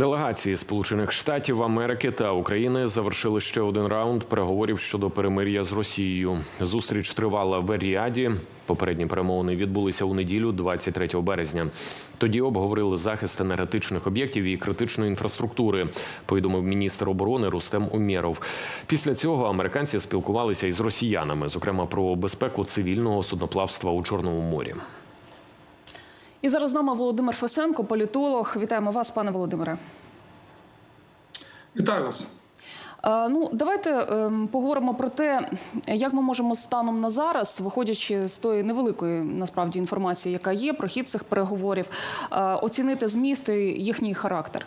Делегації Сполучених Штатів Америки та України завершили ще один раунд переговорів щодо перемир'я з Росією. Зустріч тривала в Еріаді. Попередні перемовини відбулися у неділю, 23 березня. Тоді обговорили захист енергетичних об'єктів і критичної інфраструктури. Повідомив міністр оборони Рустем Умєров. Після цього американці спілкувалися із росіянами, зокрема про безпеку цивільного судноплавства у Чорному морі. І зараз з нами Володимир Фесенко, політолог. Вітаємо вас, пане Володимире. Вітаю вас. Е, Ну, давайте ем, поговоримо про те, як ми можемо станом на зараз, виходячи з тої невеликої насправді інформації, яка є про хід цих переговорів, е, оцінити зміст і їхній характер.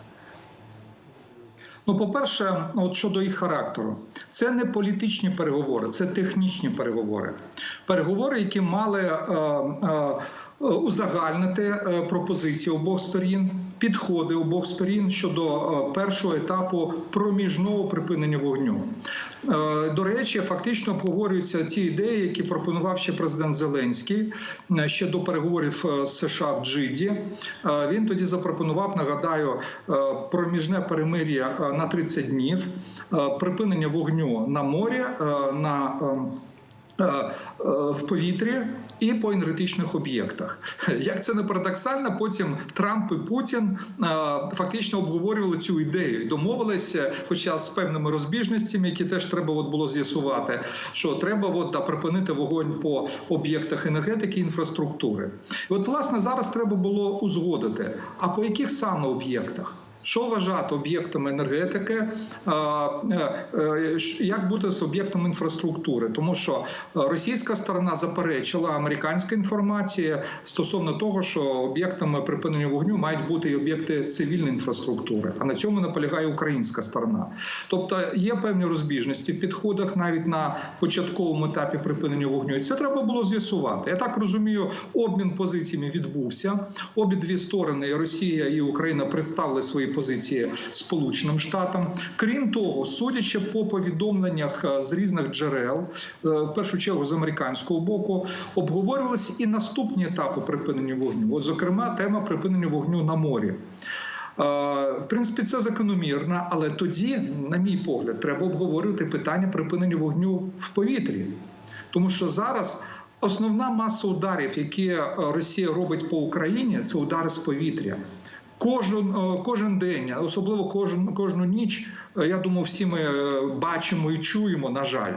Ну, по-перше, от щодо їх характеру, це не політичні переговори, це технічні переговори. Переговори, які мали е, е, узагальнити е, пропозиції обох сторін, підходи обох сторін щодо е, першого етапу проміжного припинення вогню. Е, До речі, фактично обговорюються ті ідеї, які пропонував ще президент Зеленський е, ще до переговорів е, з США в Джиді. Е, Він тоді запропонував, нагадаю, е, проміжне перемир'я е, на 30 днів, е, припинення вогню на морі, е, на ем, е, е, в повітрі і по енергетичних об'єктах. Як це не парадоксально, потім Трамп і Путін е, фактично обговорювали цю ідею домовилися, хоча з певними розбіжностями, які теж треба от було з'ясувати, що треба от, припинити вогонь по об'єктах енергетики і інфраструктури. І от, власне, зараз треба було узгодити. А по яких саме об'єктах? Що вважати об'єктами енергетики, е, е, як бути з об'єктами інфраструктури? Тому що е, російська сторона заперечила американська інформація стосовно того, що об'єктами припинення вогню мають бути і об'єкти цивільної інфраструктури. А на цьому наполягає українська сторона. Тобто є певні розбіжності в підходах навіть на початковому етапі припинення вогню. І це треба було з'ясувати. Я так розумію, обмін позиціями відбувся. Обидві сторони, Росія і Україна, представили свої позиції Сполученим Штатам. Крім того, судячи по повідомленнях е, з різних джерел, е, в першу чергу з американського боку, обговорювалися і наступні етапи припинення вогню. От, зокрема, тема припинення вогню на морі. Е, В принципі, це закономірно, але тоді, на мій погляд, треба обговорювати питання припинення вогню в повітрі, тому що зараз. Основна маса ударів, які Росія робить по Україні, це удари з повітря. Кожен, е, кожен день, особливо кожен, кожну ніч, е, я думаю, всі ми е, бачимо і чуємо, на жаль.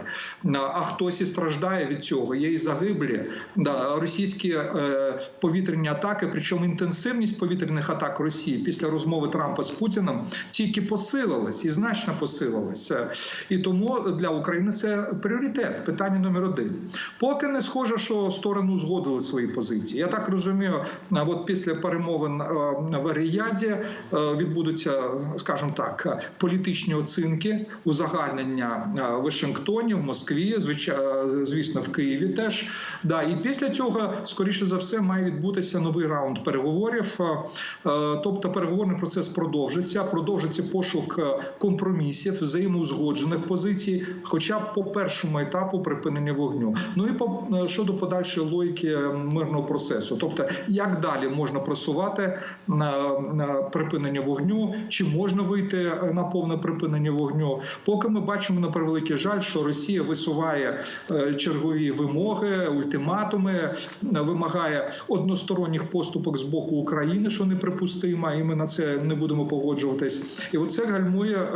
А хтось і страждає від цього. Є і загиблі. Да, російські е, повітряні атаки, причому інтенсивність повітряних атак Росії після розмови Трампа з Путіним тільки посилилась і значно посилилась. Е, І тому для України це пріоритет, питання номер один. Поки не схоже, що сторони узгодили свої позиції. Я так розумію, от після перемовин е, в Аріяді е, відбудуться, скажімо так, політичні оцінки, узагальнення е, в Вашингтоні, в Москві, звичайно, звісно, в Києві теж. Да, і після цього, скоріше за все, має відбутися новий раунд переговорів. Е, е, Тобто переговорний процес продовжиться, продовжиться пошук е, компромісів, взаємоузгоджених позицій, хоча б по першому етапу припинення вогню. Ну і по е, щодо подальшої логіки е, мирного процесу, тобто як далі можна просувати припинення вогню, чи можна вийти е, на повне припинення вогню? Поки ми бачимо на превеликий жаль, що Росія висуває е, чергові вимоги, ультиматуми, е, вимагає односторонніх поступок з боку України, що неприпустимо, і ми на це не будемо погоджуватись. І оце гальмує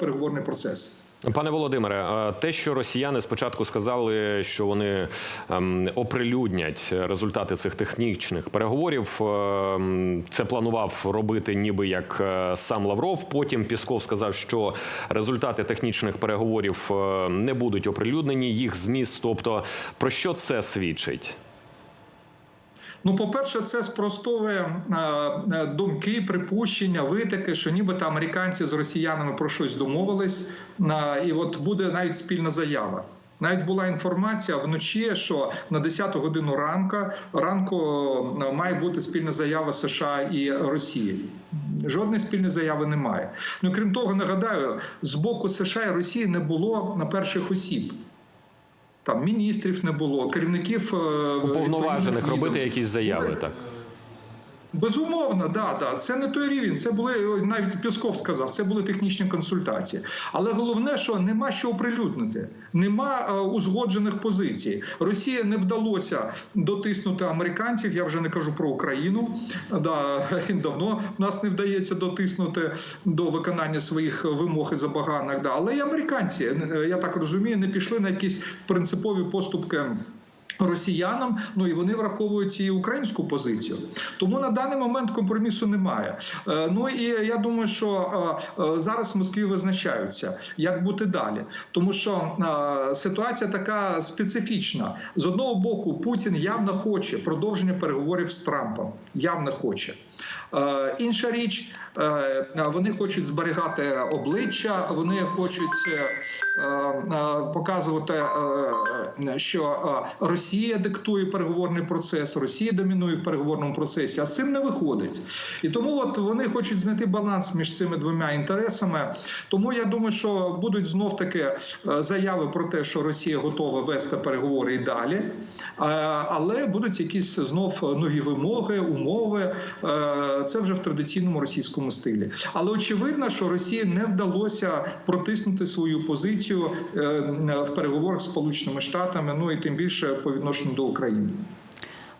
переговорний процес. Пане Володимире, е, те, що росіяни спочатку сказали, що вони ем, оприлюднять результати цих технічних переговорів, ем, це планував робити, ніби як е, сам Лавров. Потім Пісков сказав, що результати технічних переговорів е, не будуть оприлюднені, їх зміст. Тобто, про що це свідчить? Ну, по-перше, це спростовує е, е, думки, припущення, витики, що нібито американці з росіянами про щось домовились, е, і от буде навіть спільна заява. Навіть була інформація вночі, що на 10 годину ранку е, має бути спільна заява США і Росії. Жодної спільної заяви немає. Ну крім того, нагадаю, з боку США і Росії не було на перших осіб. Там міністрів не було, керівників е, Уповноважених робити якісь заяви, так. Безумовно, да, да. Це не той рівень. Це були навіть Пісков сказав, це були технічні консультації. Але головне, що нема що оприлюднити, нема е, узгоджених позицій. Росія не вдалося дотиснути американців. Я вже не кажу про Україну. Да, давно нас не вдається дотиснути до виконання своїх вимог і забаганок. Да. Але і американці, е, я так розумію, не пішли на якісь принципові поступки. Росіянам, ну і вони враховують і українську позицію. Тому на даний момент компромісу немає. Е, Ну і я думаю, що е, е, зараз в Москві визначаються, як бути далі, тому що ситуація така специфічна. З одного боку, Путін явно хоче продовження переговорів з Трампом. Явно хоче. Е, Інша річ, е, вони хочуть зберігати обличчя, вони хочуть е, показувати, що Росія диктує переговорний процес, Росія домінує в переговорному процесі, а з цим не виходить. І тому от вони хочуть знайти баланс між цими двома інтересами. Тому я думаю, що будуть знов таки заяви про те, що Росія готова вести переговори і далі, але будуть якісь знов нові вимоги, умови. Е, Це вже в традиційному російському стилі. Але очевидно, що Росії не вдалося протиснути свою позицію е, в переговорах з Сполученими Штатами, ну і тим більше по відношенню до України.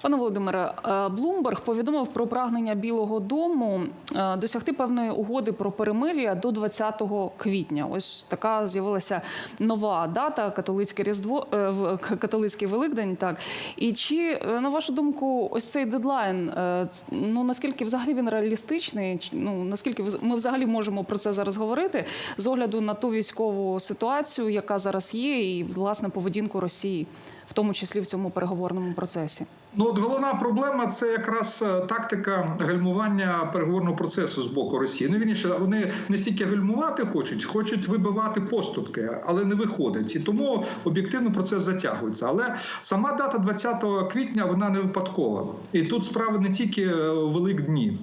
Пане Володимире, е, Блумберг повідомив про прагнення Білого Дому е, досягти певної угоди про перемир'я до 20 квітня. Ось така з'явилася нова дата католицьке різдво е, католицький Великдень. Так і чи на вашу думку, ось цей дедлайн, ну наскільки взагалі він реалістичний? Ну наскільки ми взагалі можемо про це зараз говорити з огляду на ту військову ситуацію, яка зараз є, і власне поведінку Росії, в тому числі в цьому переговорному процесі? Ну, от головна проблема це якраз е, тактика гальмування переговорного процесу з боку Росії. Ну вірніше, вони не стільки гальмувати хочуть, хочуть вибивати поступки, але не виходить. І тому об'єктивно процес затягується. Але сама дата 20 квітня вона не випадкова. І тут справа не тільки е, у Великдні.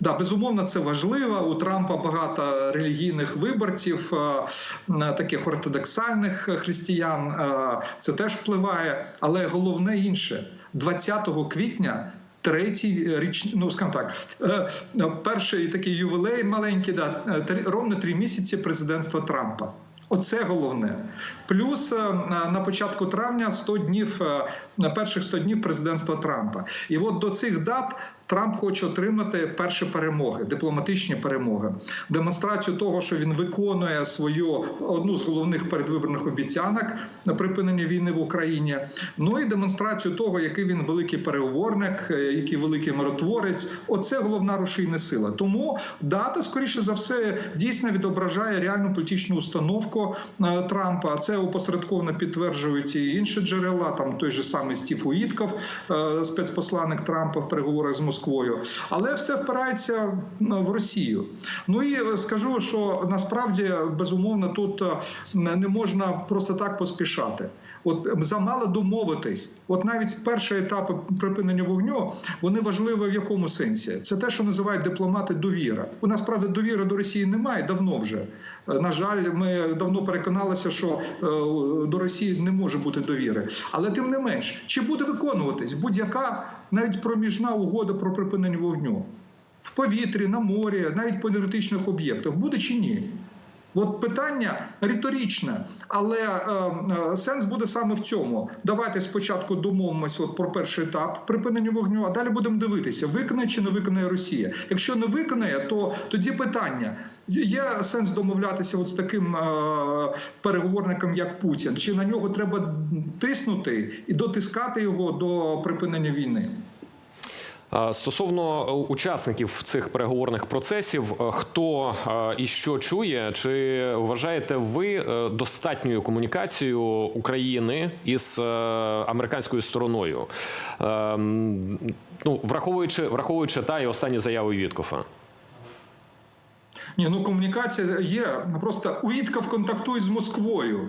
Да, безумовно, це важливо. У Трампа багато релігійних виборців, е, таких ортодоксальних християн. е, Це теж впливає, але головне інше 20 квітня. Третій річ, ну скажімо так, е, перший такий ювілей маленький, да, е, ровно три місяці президентства Трампа. Оце головне. Плюс е, на початку травня 100 днів е, на перших 100 днів президентства Трампа. І от до цих дат Трамп хоче отримати перші перемоги, дипломатичні перемоги, демонстрацію того, що він виконує свою одну з головних передвиборних обіцянок на припинення війни в Україні. Ну і демонстрацію того, який він великий переговорник, е, який великий миротворець. Оце головна рушійна сила. Тому дата, скоріше за все, дійсно відображає реальну політичну установку е, Трампа. Це опосередковано підтверджують і інші джерела. Там той же самий Стів Уїтков, е, спецпосланник Трампа в переговорах з Москвою. Але все впирається ну, в Росію. Ну і е, скажу, що насправді безумовно тут е, не можна просто так поспішати. От замало домовитись. От навіть перші етапи припинення вогню вони важливі в якому сенсі? Це те, що називають дипломати довіра. У нас правда довіри до Росії немає давно вже. Е, На жаль, ми давно переконалися, що е, до Росії не може бути довіри. Але тим не менш, чи буде виконуватись будь-яка навіть проміжна угода про припинення вогню в повітрі, на морі, навіть по енергетичних об'єктах, буде чи ні? От питання риторичне, але е, е, сенс буде саме в цьому. Давайте спочатку домовимося от про перший етап припинення вогню, а далі будемо дивитися, виконає чи не виконає Росія. Якщо не виконає, то тоді питання: є сенс домовлятися от з таким е, переговорником, як Путін, чи на нього треба тиснути і дотискати його до припинення війни? Стосовно е, учасників цих переговорних процесів, е, хто е, і що чує, чи вважаєте ви достатньою комунікацією України із американською стороною? Ем, Ну, враховуючи, враховуючи та і останні заяви Віткофа. Ні, ну комунікація є. Просто Уітков контактує з Москвою.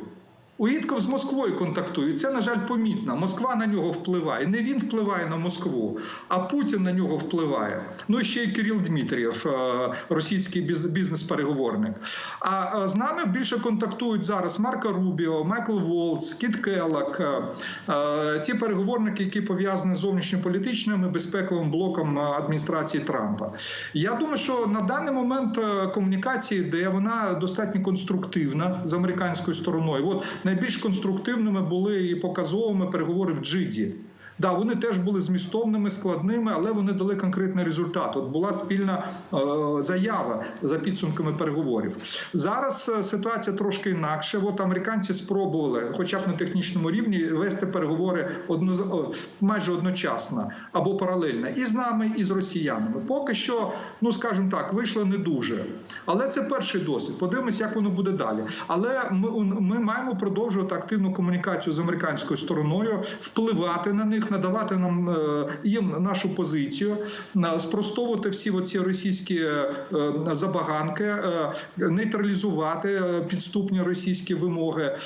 Уїтков з Москвою контактує. Це, на жаль, помітно. Москва на нього впливає. Не він впливає на Москву, а Путін на нього впливає. Ну і ще й Кирил Дмитрієв, е, російський біз- бізнес-переговорник. А е, з нами більше контактують зараз Марко Рубіо, Майкл Волц, Кіт Келлак, е, е, ті переговорники, які пов'язані з зовнішньополітичним і безпековим блоком адміністрації Трампа. Я думаю, що на даний момент е, комунікація йде, вона достатньо конструктивна з американською стороною. От найбільш конструктивними були і показовими переговори в Джиді. Да, вони теж були змістовними, складними, але вони дали конкретний результат. От була спільна е, заява за підсумками переговорів. Зараз е, ситуація трошки інакше. От американці спробували, хоча б на технічному рівні, вести переговори одно, майже одночасно або паралельно і з нами, і з росіянами. Поки що, ну скажімо так, вийшло не дуже. Але це перший досвід. Подивимось, як воно буде далі. Але ми, ми маємо продовжувати активну комунікацію з американською стороною, впливати на них, надавати нам е, їм нашу позицію, спростовувати всі оці російські е, е, забаганки, нейтралізувати підступні російські вимоги.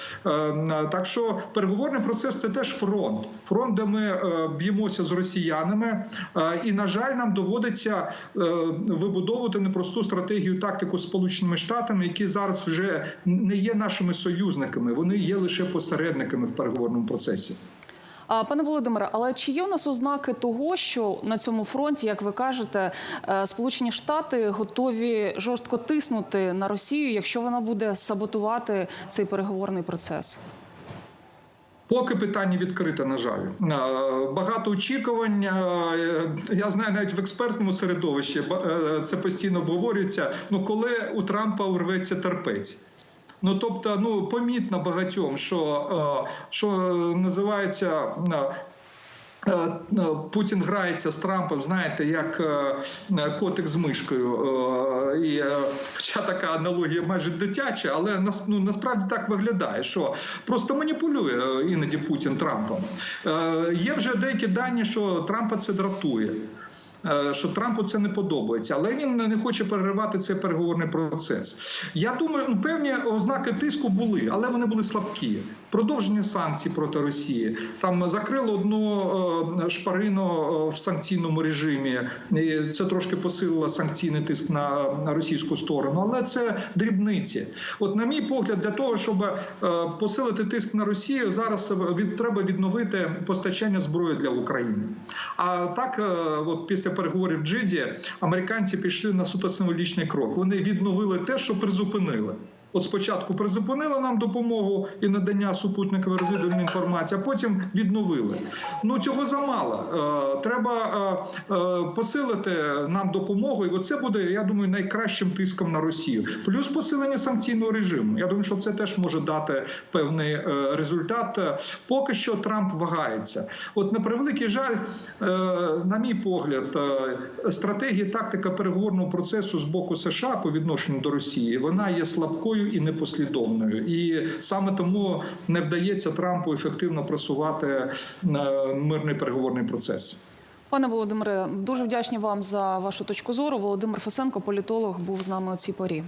Так що переговорний процес це теж фронт. Фронт, де ми б'ємося з росіянами, і на жаль, нам доводиться вибудовувати непросту стратегію тактику сполученими штатами, які зараз вже не є нашими союзниками, вони є лише посередниками в переговорному процесі. Пане Володимире, але чи є у нас ознаки того, що на цьому фронті, як ви кажете, е, Сполучені Штати готові жорстко тиснути на Росію, якщо вона буде саботувати цей переговорний процес? Поки питання відкрите, на жаль, Е, багато очікувань. Е, Я знаю навіть в експертному середовищі це постійно обговорюється. Ну коли у Трампа урветься терпець. Ну тобто, ну помітно багатьом, що, е, що називається. е, Е, Путін грається з Трампом, знаєте, як котик з мишкою. І, Хоча така аналогія майже дитяча, але ну, насправді так виглядає, що просто маніпулює іноді Путін Трампом. Є вже деякі дані, що Трампа це дратує. Е, Що Трампу це не подобається, але він не хоче переривати цей переговорний процес. Я думаю, ну певні ознаки тиску були, але вони були слабкі. Продовження санкцій проти Росії там закрили одну е, шпарину е, в санкційному режимі. І це трошки посилило санкційний тиск на, російську сторону, але це дрібниці. От, на мій погляд, для того, щоб е, посилити тиск на Росію, зараз від треба відновити постачання зброї для України. А так, от після переговорів Джиді, американці пішли на суто символічний крок. Вони відновили те, що призупинили. От спочатку призупинили нам допомогу і надання супутникової розвідувальної інформації, а потім відновили. Ну цього замало. Е, Треба е, е, посилити нам допомогу, і оце буде, я думаю, найкращим тиском на Росію. Плюс посилення санкційного режиму. Я думаю, що це теж може дати певний результат. Поки що Трамп вагається. От на превеликий жаль, на мій погляд, стратегія тактика переговорного процесу з боку США по відношенню до Росії вона є слабкою і непослідовною. І саме тому не вдається Трампу ефективно просувати е, мирний переговорний процес. Пане Володимире, дуже вдячні вам за вашу точку зору. Володимир Фасенко, політолог, був з нами у цій порі.